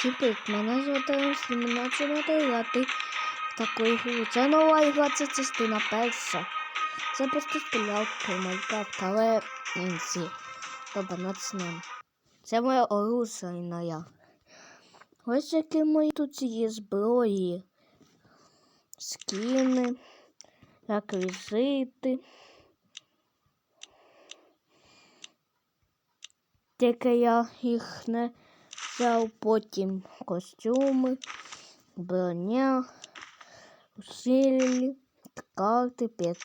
Всім привіт, мене звати Сліміначу грати в таку ігру. Це нова ігра, це частина перша. Це просто стрілялка Майнкрафт, але інші. Добре, начнемо. Це моя оружейна. Ось які мої тут є зброї. Скіни, реквізити. Тільки я їх не взяв потім костюми, броня, усилі, карти, п'ять.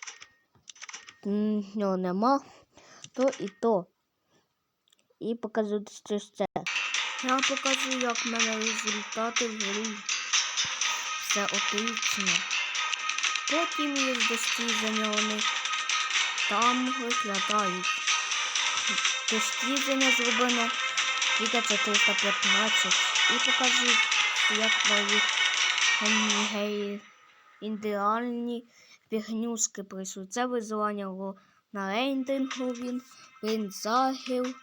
Ну, нема. То і то. І покажу що ще. Я покажу, як в мене результати в грі. Все отлично. Потім є достіження вони там виглядають. Дослідження зроблено 1415 і покажу, як мої геї ідеальні пігнюшки прийшли. Це визивання на рейндингу він, він загів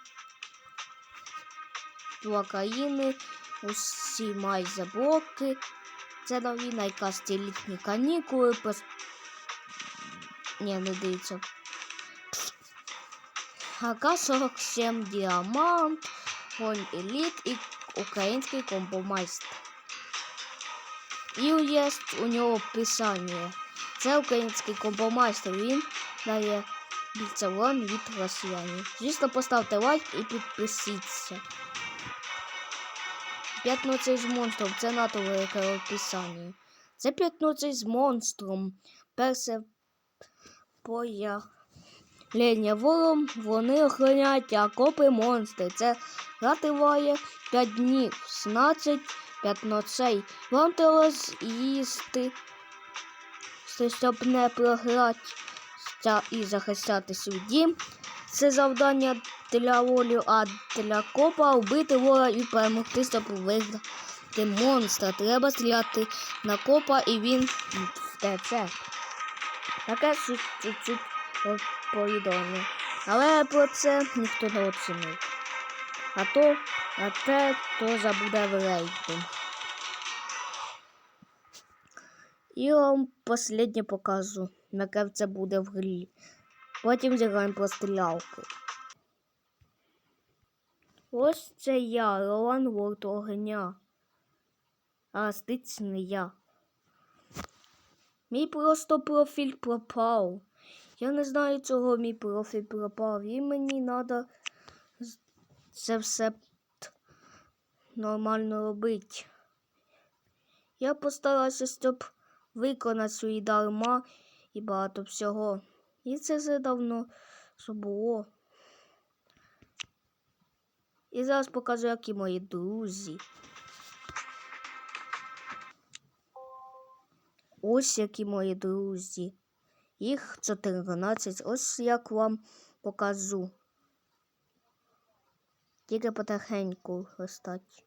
до країни, усі майже блоки. Це нові найкращі літні канікули. Пос... Ні, не дивіться. АК-47 Діамант, Гонь Еліт і український компомайстер. І є у нього писання. Це український компомайстер. Він дає більцевон від росіянів. Звісно, поставте лайк і підпишіться. П'ятноцей з монстром це НАТО велике описання. Це п'ятноцей з монстром. Перше поя. Лення вором вони охороняють окопи монстри. Це триває 5 днів, 16 5 ночей. Вам треба з'їсти, щоб не програти і захищати свій дім. Це завдання для волі, а для копа вбити вора і перемогти, щоб виграти монстра. Треба стріляти на копа і він втече. Таке чуть-чуть повідомлення. Але про це ніхто не оцінив. А то, а те, то забуде в рейтинг. І вам останнє покажу, яке це буде в грі. Потім зіграємо про стрілялки. Ось це я, Ролан Ворд огня. Еластичний я. Мій просто профіль пропав. Я не знаю, чого мій профіль пропав. І мені треба це все нормально робити. Я постараюся, щоб виконати свої дарма і багато всього. І це вже давно що було. І зараз покажу, які мої друзі. Ось які мої друзі. Їх 14. Ось як вам покажу. Тільки потихеньку листать.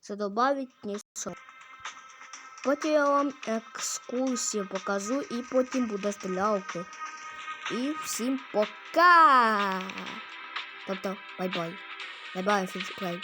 Це добавить нічого. Потім я вам екскурсію покажу і потім буде стрілялки. І всім пока! Тобто, бай-бай. Бай-бай, фільсплей.